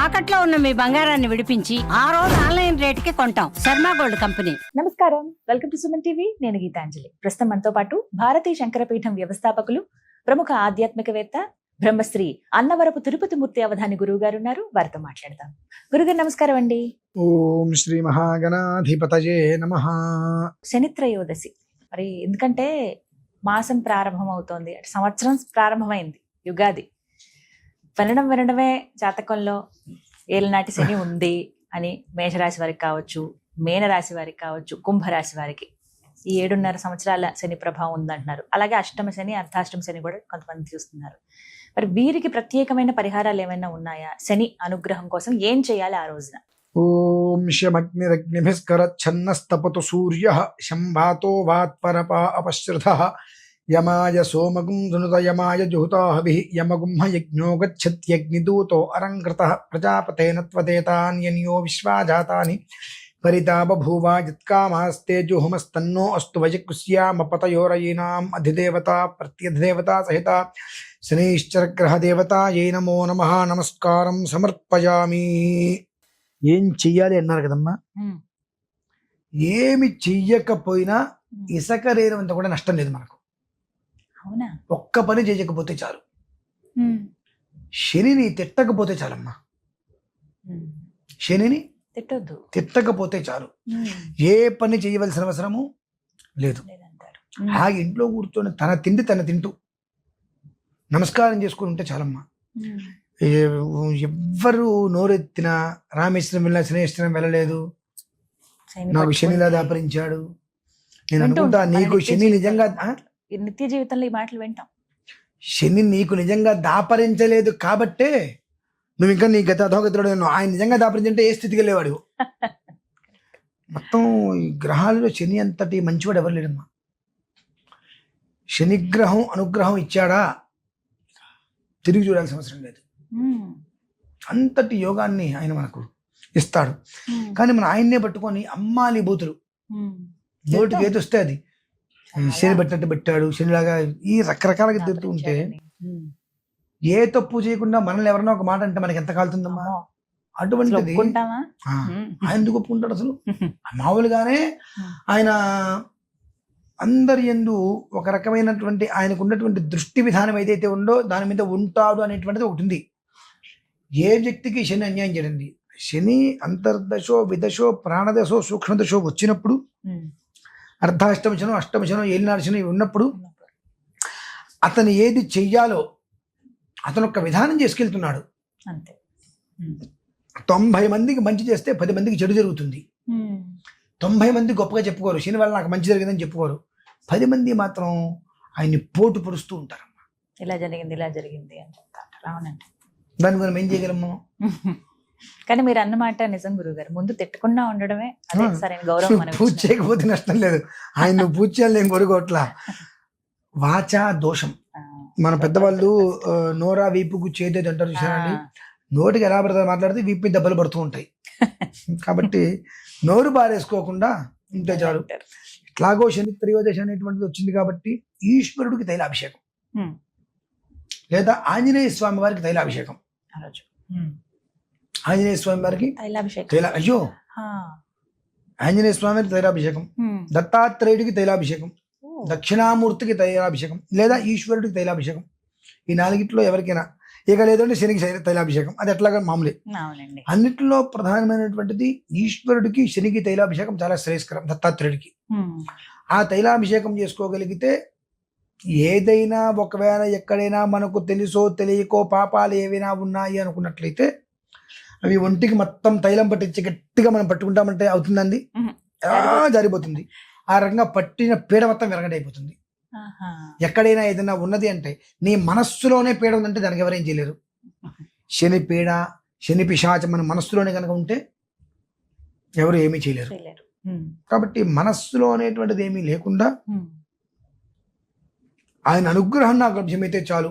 తాకట్లో ఉన్న మీ బంగారాన్ని విడిపించి ఆ రోజు ఆన్లైన్ రేటుకి కొంటాం. Sharma gold company. నమస్కారం. Welcome to Suman TV. నేను గీతాంజలి. ప్రస్తుతం మనతో పాటు భారతీయ శంకరపీఠం వ్యవస్థాపకులు ప్రముఖ ఆధ్యాత్మికవేత్త బ్రహ్మశ్రీ అన్నవరపు తిరుపతి మూర్తి అవధాని గురువు గారు ఉన్నారు. వారితో మాట్లాడదాం. గురుగారు నమస్కారం అండి. ఓం శ్రీ మహాగణాధిపతయే నమ. శనిత్రయోదశి మరి ఎందుకంటే మాసం ప్రారంభం అవుతోంది అంటే సంవత్సరం ప్రారంభమైంది. యుగాది. వినడం వినడమే జాతకంలో ఏలనాటి శని ఉంది అని మేషరాశి వారికి కావచ్చు మేనరాశి వారికి కావచ్చు కుంభరాశి వారికి. ఈ ఏడున్నర సంవత్సరాల శని ప్రభావం ఉందంటున్నారు. అలాగే అష్టమ శని అర్ధాష్టమ శని కూడా కొంతమంది చూస్తున్నారు. మరి వీరికి ప్రత్యేకమైన పరిహారాలు ఏమైనా ఉన్నాయా? శని అనుగ్రహం కోసం ఏం చేయాలి ఆ రోజున? ఓం శమగ్నిరగ్నిభిస్కరచ్ఛన్నస్తపతు సూర్య శంభాతో వాత్పరపా అపశ్రుత యమాయ సోమగుం ధనుత యమాయ జుహుతాహవి యమగుంహ యజ్ఞో గచ్చత్యగ్నిదూతో అరంకృత ప్రజాపతేన త్వదేతాన్యన్యో విశ్వాజాతాని పరితాపభూవా యత్కామాస్తే జుహుమస్తన్నో అస్తు వయకుస్యామపతయోరయీనాం అధిదేవత ప్రత్యధిదేవత సహిత శనీశ్చరగ్రహదేవత ఏ నమో నమ నమస్కారం సమర్పయామి. ఏం చెయ్యాలి అన్నారు కదమ్మా? ఏమి చెయ్యకపోయినా ఇసక రేనంత కూడా నష్టం లేదు మనకు. ఒక్క పని చేయకపోతే చాలు. శనిని తిట్టకపోతే చాలమ్మా. శనిని తిట్టొద్దు. తిట్టకపోతే చాలు. ఏ పని చేయవలసిన అవసరము లేదు. ఆ ఇంట్లో కూర్చొని తన తిండి తన తింటూ నమస్కారం చేసుకుని ఉంటే చాలమ్మా. ఎవ్వరు నోరెత్తినా రామేశ్వరం వెళ్ళినా శనేశ్వరం వెళ్ళలేదు. నాకు శనిలా దాపరించాడు నేను అనుకుంటా నీకు శని. నిజంగా నిత్య జీవితంలో ఈ మాటలు వింటాం. శని నీకు నిజంగా దాపరించలేదు కాబట్టే నువ్వు ఇంకా నీ గత అధోగతుడు ఆయన నిజంగా దాపరించంటే ఏ స్థితికి వెళ్ళేవాడు? మొత్తం ఈ గ్రహాలలో శని అంతటి మంచివాడు ఎవరు లేడమ్మా? శనిగ్రహం అనుగ్రహం ఇచ్చాడా? తిరిగి చూడాల్సిన అవసరం లేదు. అంతటి యోగాన్ని ఆయన మనకు ఇస్తాడు. కానీ మనం ఆయన్నే పట్టుకొని అమ్మాలి బూతులు. నోటికి ఏది వస్తే అది. శని పెట్టినట్టు పెట్టాడు శనిలాగా ఈ రకరకాలుగా తిరుగుతూ ఉంటే ఏ తప్పు చేయకుండా మనల్ని ఎవరన్నా ఒక మాట అంటే మనకి ఎంత కాలుతుందమ్మా అటువంటిది ఆయన ఎందుకు ఒప్పుకుంటాడు అసలు? మామూలుగానే ఆయన అందరి ఎందు ఒక రకమైనటువంటి ఆయనకు ఉన్నటువంటి దృష్టి విధానం ఏదైతే ఉందో దాని మీద ఉంటాడు అనేటువంటిది ఒకటి ఉంది. ఏ వ్యక్తికి శని అన్యాయం చేయండి శని అంతర్దశో విదశో ప్రాణదశో సూక్ష్మదశో వచ్చినప్పుడు అర్ధాష్టమ శనం అష్టమ శనం ఏలినాడు శనం ఇవి ఉన్నప్పుడు అతను ఏది చెయ్యాలో అతను ఒక విధానం చేసుకెళ్తున్నాడు. అంతే. తొంభై మందికి మంచి చేస్తే పది మందికి చెడు జరుగుతుంది. తొంభై మంది గొప్పగా చెప్పుకోరు. శని వల్ల నాకు మంచి జరిగిందని చెప్పుకోరు. పది మంది మాత్రం ఆయన్ని పోటు పొడుస్తూ ఉంటారు ఇలా జరిగింది ఇలా జరిగింది అని చెప్తా అవునండి. దాన్ని మనం ఏం చేయగలము? కానీ మీరు అన్నమాట నిజం గురువు గారు ముందు తిట్టకుండా ఉండడమే అదే. సరైన గౌరవం పూజ. చేయకపోతే నష్టం లేదు. ఆయన నువ్వు పూజ చేయాలి నేను వాచా దోషం. మన పెద్దవాళ్ళు నోరా వీపుకు చేతి అంటారు చూసారండి నోటికి ఎలా పడుతుంది మాట్లాడితే వీపు మీద దెబ్బలు పడుతూ ఉంటాయి. కాబట్టి నోరు బారేసుకోకుండా ఉంటే చాలు. ఎట్లాగో శని త్రయోదశి అనేటువంటిది వచ్చింది కాబట్టి ఈశ్వరుడికి తైలాభిషేకం. లేదా ఆంజనేయ స్వామి వారికి తైలాభిషేకం. ఆంజనేయ స్వామి వారికి తైలాభిషేకం. అయ్యో! ఆంజనేయ స్వామి వారికి తైలాభిషేకం. దత్తాత్రేయుడికి తైలాభిషేకం. దక్షిణామూర్తికి తైలాభిషేకం. లేదా ఈశ్వరుడికి తైలాభిషేకం. ఈ నాలుగిట్లో ఎవరికైనా ఇక లేదంటే శనికి తైలాభిషేకం. అది ఎట్లాగా మామూలే. అన్నిటిలో ప్రధానమైనటువంటిది ఈశ్వరుడికి శనికి తైలాభిషేకం చాలా శ్రేయస్కరం దత్తాత్రేయుడికి. ఆ తైలాభిషేకం చేసుకోగలిగితే ఏదైనా ఒకవేళ ఎక్కడైనా మనకు తెలుసో తెలియకో పాపాలు ఏవైనా ఉన్నాయి అనుకున్నట్లయితే అవి ఒంటికి మొత్తం తైలం పట్టించి గట్టిగా మనం పట్టుకుంటామంటే అవుతుందండి? జారిపోతుంది. ఆ రకంగా పట్టిన పీడ మొత్తం విరగడైపోతుంది. ఆహా. ఎక్కడైనా ఏదైనా ఉన్నది అంటే నీ మనస్సులోనే పీడ ఉందంటే దానికి ఎవరేం చేయలేరు. శని పీడ శని పిశాచం మన మనస్సులోనే కనుక ఉంటే ఎవరు ఏమీ చేయలేరు. కాబట్టి మనస్సులో అనేటువంటిది ఏమీ లేకుండా ఆయన అనుగ్రహం నాకు లభ్యమైతే చాలు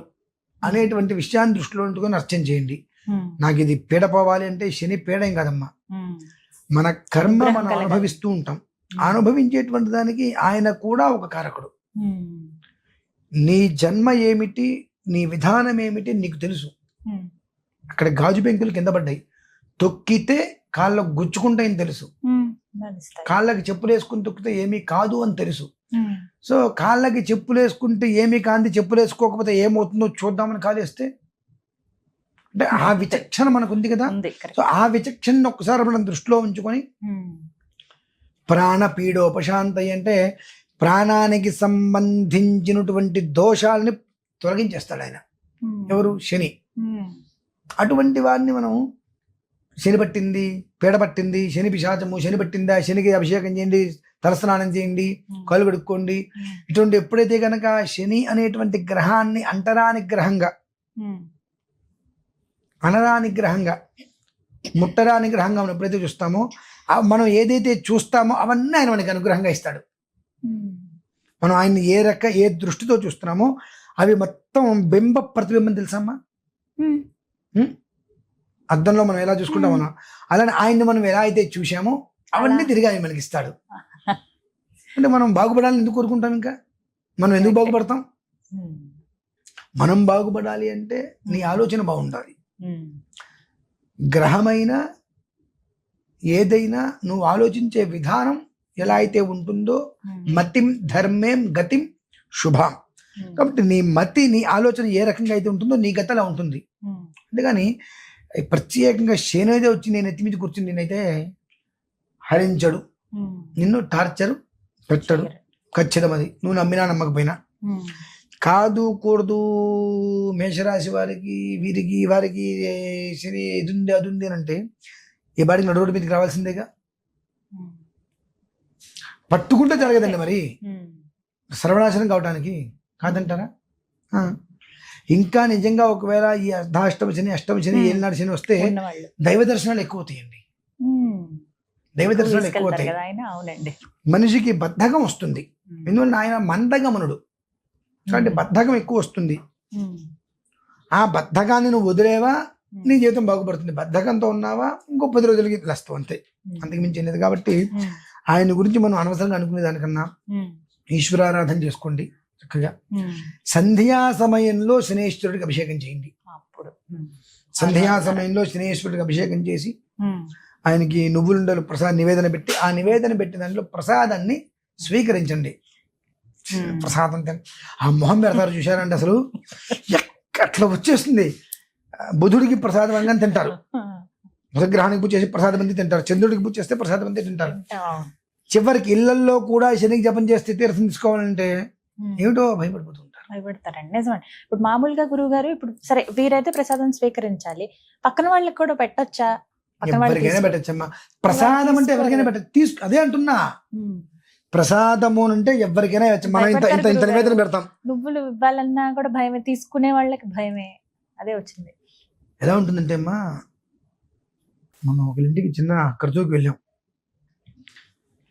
అనేటువంటి విషయాన్ని దృష్టిలో ఉంచుకొని అర్చన చేయండి. నాకు ఇది పీడ పోవాలి అంటే శని పీడ ఏం కాదమ్మా. మన కర్మ మనం. అనుభవిస్తూ ఉంటాం. అనుభవించేటువంటి దానికి ఆయన కూడా ఒక కారకుడు. నీ జన్మ ఏమిటి నీ విధానం ఏమిటి నీకు తెలుసు. అక్కడ గాజు పెంకులు కింద పడ్డాయి. తొక్కితే కాళ్ళకు గుచ్చుకుంటాయని తెలుసు. కాళ్ళకి చెప్పులు వేసుకుని తొక్కితే ఏమీ కాదు అని తెలుసు. సో కాళ్ళకి చెప్పులు వేసుకుంటే ఏమీ కాంతి చెప్పులు వేసుకోకపోతే ఏమవుతుందో చూద్దామని కాలేస్తే అంటే ఆ విచక్షణ మనకు ఉంది కదా సో ఆ విచక్షణ ఒక్కసారి మనం దృష్టిలో ఉంచుకొని ప్రాణ పీడోపశాంతి అంటే ప్రాణానికి సంబంధించినటువంటి దోషాలని తొలగించేస్తాడు ఆయన. ఎవరు? శని. అటువంటి వారిని మనం శని పట్టింది పీడ పట్టింది శని పిశాచము శని పట్టిందా శనికి అభిషేకం చేయండి తలస్నానం చేయండి కళ్ళు కడుక్కోండి. ఇటువంటి ఎప్పుడైతే కనుక శని అనేటువంటి గ్రహాన్ని అంటరాని గ్రహంగా అనరాని గ్రహంగా ముట్టరాని గ్రహంగా మనం ఎప్పుడైతే చూస్తామో మనం ఏదైతే చూస్తామో అవన్నీ ఆయన మనకి అనుగ్రహంగా ఇస్తాడు. మనం ఆయన ఏ రక ఏ దృష్టితో చూస్తున్నామో అవి మొత్తం బింబ ప్రతిబింబం తెలుసమ్మా? అద్దంలో మనం ఎలా చూసుకుంటాం మనం అలానే ఆయన్ని మనం ఎలా అయితే చూసామో అవన్నీ. తిరిగి ఆయన మనకి ఇస్తాడు. అంటే మనం బాగుపడాలని ఎందుకు కోరుకుంటాం ఇంకా? మనం ఎందుకు బాగుపడతాం? మనం బాగుపడాలి అంటే నీ ఆలోచన బాగుండాలి. గ్రహమైన ఏదైనా నువ్వు ఆలోచించే విధానం ఎలా అయితే ఉంటుందో మతిం ధర్మేం గతిం శుభాం. కాబట్టి నీ మతి నీ ఆలోచన ఏ రకంగా అయితే ఉంటుందో నీ గతి అలా ఉంటుంది అంతేగాని ప్రత్యేకంగా శని అయితే వచ్చి నేను ఎత్తి మీద కూర్చుని నేనైతే హరించడు. నిన్ను టార్చర్ పెట్టడు. ఖచ్చితం అది నువ్వు నమ్మినా నమ్మకపోయినా. కాదు కూడదు. మేషరాశి వారికి వీరికి వారికి శని ఇది ఉంది అది ఉంది అని అంటే ఈ బాడికి నడు రోడ్డు మీదకి రావాల్సిందేగా? పట్టుకుంటే జరగదండి మరి. సర్వనాశనం కావటానికి కాదంటారా. ఇంకా నిజంగా ఒకవేళ ఈ అర్ధాష్టమ శని అష్టమ శని. ఏలినాడు శని వస్తే దైవ దర్శనాలు ఎక్కువ అవుతాయండి దైవ దర్శనాలు ఎక్కువ అవుతాయి. మనిషికి బద్ధకం వస్తుంది. ఎందుకంటే ఆయన మందగమనుడు. కాబట్టి బద్ధకం ఎక్కువ వస్తుంది. ఆ బద్ధకాన్ని నువ్వు వదిలేవా? నీ జీవితం బాగుపడుతుంది. బద్ధకంతో ఉన్నావా? ఇంకో పది రోజులకి లేస్తావు అంతే. అంతకు మించి లేదు. కాబట్టి ఆయన గురించి మనం అనవసరంగా అనుకునే దానికన్నా ఈశ్వరారాధన చేసుకోండి చక్కగా. సంధ్యా సమయంలో శనేశ్వరుడికి అభిషేకం చేయండి. అప్పుడు. సంధ్యా సమయంలో శనేశ్వరుడికి అభిషేకం చేసి ఆయనకి నువ్వులుండలు ప్రసాద్ నివేదన పెట్టి ఆ నివేదన పెట్టిన దాంట్లో ప్రసాదాన్ని స్వీకరించండి. ప్రసాదం తిన ఆ మొహం పెడతారు చూశారంటే అసలు? అట్లా వచ్చేస్తుంది. బుధుడికి ప్రసాదం అనగానే తింటారు. బుధగ్రహానికి పూజ చేసి ప్రసాదం అంది తింటారు. చంద్రుడికి పూజ చేస్తే ప్రసాదం అంది తింటారు. చివరికి ఇళ్ళల్లో కూడా శనికి జపం చేస్తే తీర్థం తీసుకోవాలంటే ఏమిటో భయపడిపోతూ ఉంటారు. భయపడతారండి నిజమండి. ఇప్పుడు మామూలుగా గురువు గారు ఇప్పుడు సరే వీరైతే ప్రసాదం స్వీకరించాలి. పక్కన వాళ్ళకి కూడా పెట్టొచ్చా? ఎవరికైనా పెట్టచ్చమ్మా. ప్రసాదం అంటే ఎవరికైనా పెట్టచ్చు. తీసుకు అదే అంటున్నా. ప్రసాదము అంటే ఎవరికైనా మనం ఇంత ఇంత ఇంత నివేదన పెడతాం. నువ్వులు ఇవ్వాలన్నా కూడా భయమే. తీసుకునే వాళ్ళకి భయమే. అదే వచ్చింది. ఎలా ఉంటుందంటే అమ్మా మనం ఒక ఇంటికి చిన్న ఖర్చుకి వెళ్ళాం.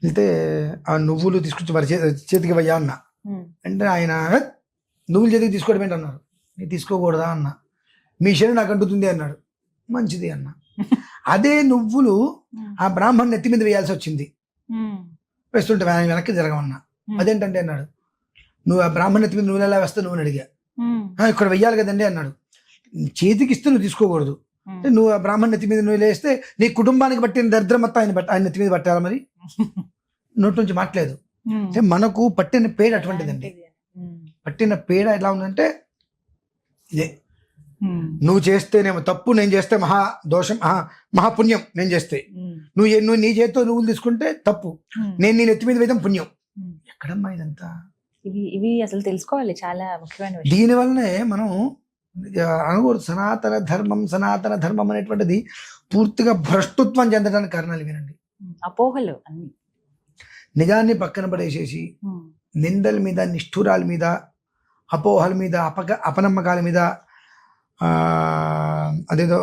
వెళ్తే ఆ నువ్వులు తీసుకొచ్చి వారి చేతికి ఇవ్వయ్యా అన్న. అంటే ఆయన "హే, నువ్వులు చేతికి తీసుకోవడం ఏంటి? అన్నారు. నేను తీసుకోకూడదా? అన్న. మీ శని నాకు అంటుతుంది అన్నాడు. మంచిది అన్న. అదే నువ్వులు. ఆ బ్రాహ్మణ్ నెత్తి మీద వేయాల్సి వచ్చింది. వేస్తుంటే ఆయన వెనక్కి జరగమన్నా. అదేంటంటే అన్నాడు నువ్వు ఆ బ్రాహ్మణ నెత్తి మీద నువ్వు ఎలా వేస్తావు నువ్వు అడిగా ఉమ్. "ఆ, ఇక్కడ వెయ్యాలి కదండి అన్నాడు చేతికి ఇస్తే నువ్వు తీసుకోకూడదు నువ్వు ఆ బ్రాహ్మణ నెత్తి మీద నువ్వు వేస్తే నీ కుటుంబానికి పట్టిన దరిద్రం మొత్తం ఆయన ఆయన నెత్తి మీద పట్టాలి మరి నోటి నుంచి మాట్లేదు. అంటే మనకు పట్టిన పేడ అటువంటిదండి. పట్టిన పేడ ఎలా ఉందంటే ఇదే. నువ్వు చేస్తేనేమో తప్పు నేను చేస్తే మహా దోషం మహా మహాపుణ్యం నేను చేస్తే ఉమ్. నువ్వు నువ్వు నీ చేతితో నువ్వులు తీసుకుంటే తప్పు ఉమ్. నేను నీ నెత్తి మీద వేయడం పుణ్యం. ఎక్కడమ్మా ఇదంతా ఇవి ఇవి అసలు తెలుసుకోవాలి చాలా ముఖ్యమైన దీని వల్లనే మనం ఆ, అనకూడదు సనాతన ధర్మం సనాతన ధర్మం అనేటువంటిది పూర్తిగా భ్రష్టత్వం చెందడానికి కారణాలు వినండి. అపోహలు అన్ని నిజాన్ని పక్కన పడేసేసి. నిందల మీద నిష్ఠురాల మీద అపోహల మీద అపక అపనమ్మకాల మీద అదేదో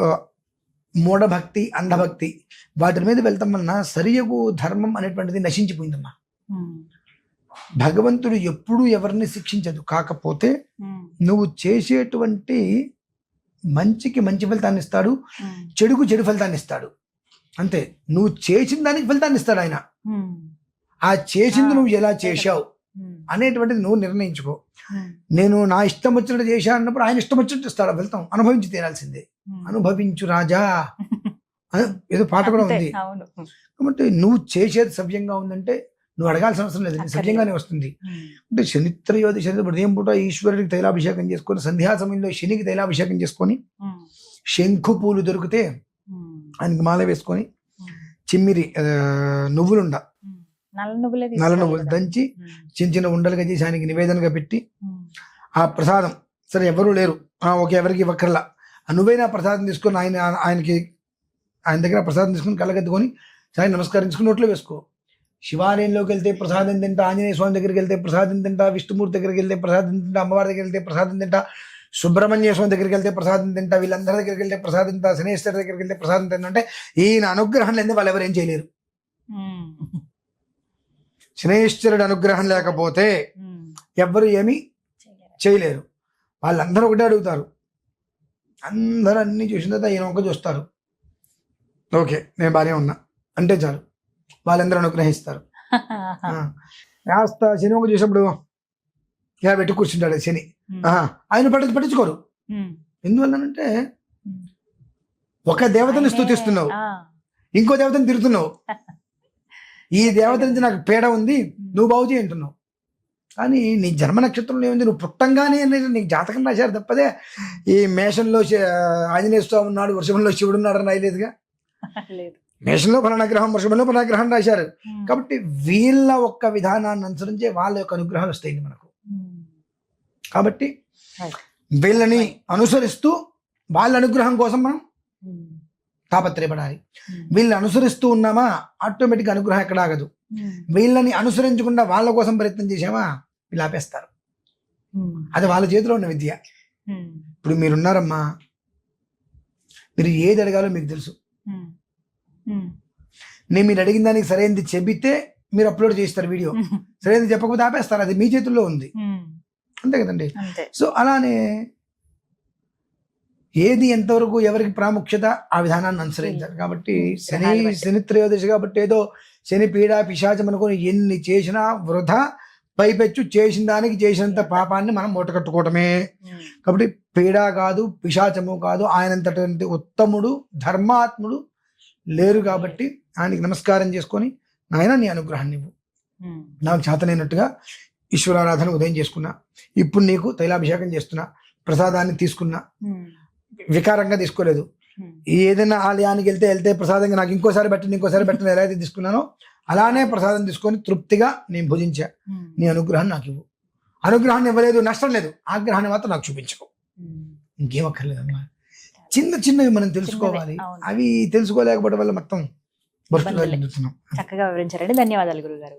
మూఢభక్తి అంధభక్తి వాటి మీద వెళ్తాం వలన సరియగు ధర్మం అనేటువంటిది నశించిపోయిందమ్మా. భగవంతుడు ఎప్పుడూ ఎవరిని శిక్షించదు కాకపోతే. నువ్వు చేసేటువంటి మంచికి మంచి ఫలితాన్ని ఇస్తాడు. చెడుకు చెడు ఫలితాన్ని ఇస్తాడు అంతే నువ్వు చేసిన దానికి ఫలితాన్ని ఇస్తాడు ఆయన. ఆ చేసింది నువ్వు ఎలా చేశావు. అనేటువంటిది నువ్వు నిర్ణయించుకో. నేను నా ఇష్టం వచ్చినట్టు చేశా అన్నప్పుడు ఆయన ఇష్టం వచ్చినట్టు ఇస్తాడు ఫలితం అనుభవించి తీరాల్సిందే. అనుభవించు రాజా ఏదో పాట కూడా ఉంది కాబట్టి నువ్వు చేసేది సవ్యంగా ఉందంటే నువ్వు అడగాల్సిన అవసరం లేదు. సవ్యంగానే వస్తుంది. అంటే శనిత్రయోది శని ఉదయం పూట ఈశ్వరుడికి తైలాభిషేకం చేసుకొని సంధ్యా సమయంలో శనికి తైలాభిషేకం చేసుకొని. శంఖు పూలు దొరికితే. ఆయనకి మాల వేసుకొని. చిమ్మిరి నువ్వులుండ. నల్ల నువ్వులే. దంచి. చిన్న చిన్న ఉండలుగా చేసి ఆయనకి నివేదనగా పెట్టి. ఆ ప్రసాదం సరే ఎవరు లేరు ఆ, ఓకే ఎవరికి ఇవ్వక్కర్లా నువ్వైనా ప్రసాదం తీసుకొని ఆయన ఆయనకి ఆయన దగ్గర ప్రసాదం తీసుకొని కళ్ళగద్దుకొని సాయి నమస్కరించుకుని నోట్లో వేసుకో శివాలయంలోకి వెళ్తే ప్రసాదం తింటా ఆంజనేయ స్వామి దగ్గరికి వెళ్తే ప్రసాదం తింటా విష్ణుమూర్తి దగ్గరికి వెళ్తే ప్రసాదం తింటా అమ్మవారి దగ్గరికి వెళ్తే ప్రసాదం తింటా సుబ్రహ్మణ్య స్వామి దగ్గరికి వెళ్తే ప్రసాదం తింటా వీళ్ళందరి దగ్గరికి వెళ్తే ప్రసాదం తింటా శనేశ్వరి దగ్గరికి వెళ్తే ప్రసాదం తింటా అంటే ఈయన అనుగ్రహం లేని వాళ్ళు ఎవరేం చేయలేరు. శనేశ్వరుడు అనుగ్రహం లేకపోతే ఉమ్. ఎవ్వరు ఏమీ చేయలేరు. వాళ్ళందరూ ఒకటే అడుగుతారు అందరూ అన్ని చూసిన తర్వాత ఈయన ఒక చూస్తారు ఓకే నేను బాగానే ఉన్నా అంటే చాలు వాళ్ళందరూ అనుగ్రహిస్తారు. కాస్త శని ఒక చూసినప్పుడు ఇలా పెట్టి కూర్చుంటాడు శని. ఆహా, ఆయన పట్టి పట్టించుకోరు ఉమ్. ఎందువల్లనంటే. ఒక దేవతని ఆ. ఇంకో దేవతని తిడుతున్నావు ఈ దేవత నుంచి నాకు పీడ ఉంది నువ్వు బాగు చేయంటున్నావు కానీ నీ జన్మ నక్షత్రంలో ఏముంది నువ్వు పుట్టంగానే అనేది నీకు జాతకం రాశారు తప్పదే ఈ మేషంలో ఆంజనేయ స్వామి ఉన్నాడు వృషభంలో శివుడు ఉన్నాడు అని రాయలేదుగా లేదు మేషంలో ఫలానా గ్రహం వృషభంలో ఫలానా గ్రహం రాశారు. కాబట్టి వీళ్ళ ఒక్క విధానాన్ని అనుసరించే వాళ్ళ యొక్క అనుగ్రహాలు వస్తాయి మనకు. కాబట్టి. వీళ్ళని అనుసరిస్తూ వాళ్ళ అనుగ్రహం కోసం మనం. తాపత్రయపడాలి. వీళ్ళని అనుసరిస్తూ ఉన్నామా? ఆటోమేటిక్ అనుగ్రహం ఎక్కడ ఆగదు. వీళ్ళని అనుసరించకుండా వాళ్ళ కోసం ప్రయత్నం చేసామా వీళ్ళు ఆపేస్తారు. అది వాళ్ళ చేతిలో ఉన్న విద్య. ఇప్పుడు మీరున్నారమ్మా. మీరు ఏది అడగాలో మీకు తెలుసు. నేను మీరు అడిగిన దానికి సరైనది చెబితే మీరు అప్లోడ్ చేస్తారు వీడియో. సరైనది చెప్పకపోతే ఆపేస్తారు. అది మీ చేతుల్లో ఉంది. అంతే కదండి. సో అలానే ఏది ఎంతవరకు ఎవరికి ప్రాముఖ్యత ఆ విధానాన్ని అనుసరించాలి కాబట్టి శని. శని త్రయోదశి కాబట్టి ఏదో శని పీడ పిశాచం అనుకుని ఎన్ని చేసినా వృధా పైపెచ్చు చేసిన దానికి చేసినంత పాపాన్ని మనం మూటకట్టుకోవటమే. కాబట్టి పీడ కాదు పిశాచము కాదు ఆయనంతటి ఉత్తముడు ధర్మాత్ముడు లేరు కాబట్టి ఆయనకి నమస్కారం చేసుకొని నాయన నీ అనుగ్రహాన్ని ఇవ్వు. నాకు చేతనైనట్టుగా ఈశ్వరారాధన ఉదయం చేసుకున్నా ఇప్పుడు నీకు తైలాభిషేకం చేస్తున్నా ప్రసాదాన్ని తీసుకున్నా. వికారంగా తీసుకోలేదు. ఏదైనా ఆలయానికి వెళ్తే వెళ్తే ప్రసాదంగా నాకు ఇంకోసారి పెట్టండి ఇంకోసారి పెట్టండి ఎలా అయితే తీసుకున్నానో అలానే ప్రసాదం తీసుకొని తృప్తిగా నేను భుజించా. నీ అనుగ్రహం నాకు ఇవ్వు. అనుగ్రహాన్ని ఇవ్వలేదు నష్టం లేదు. ఆగ్రహాన్ని మాత్రం నాకు చూపించుకో. ఇంకేం అక్కర్లేదమ్మా చిన్న చిన్నవి మనం తెలుసుకోవాలి. అవి తెలుసుకోలేకపోవడం వల్ల మొత్తం చక్కగా వివరించారండి. ధన్యవాదాలు గురుగారు.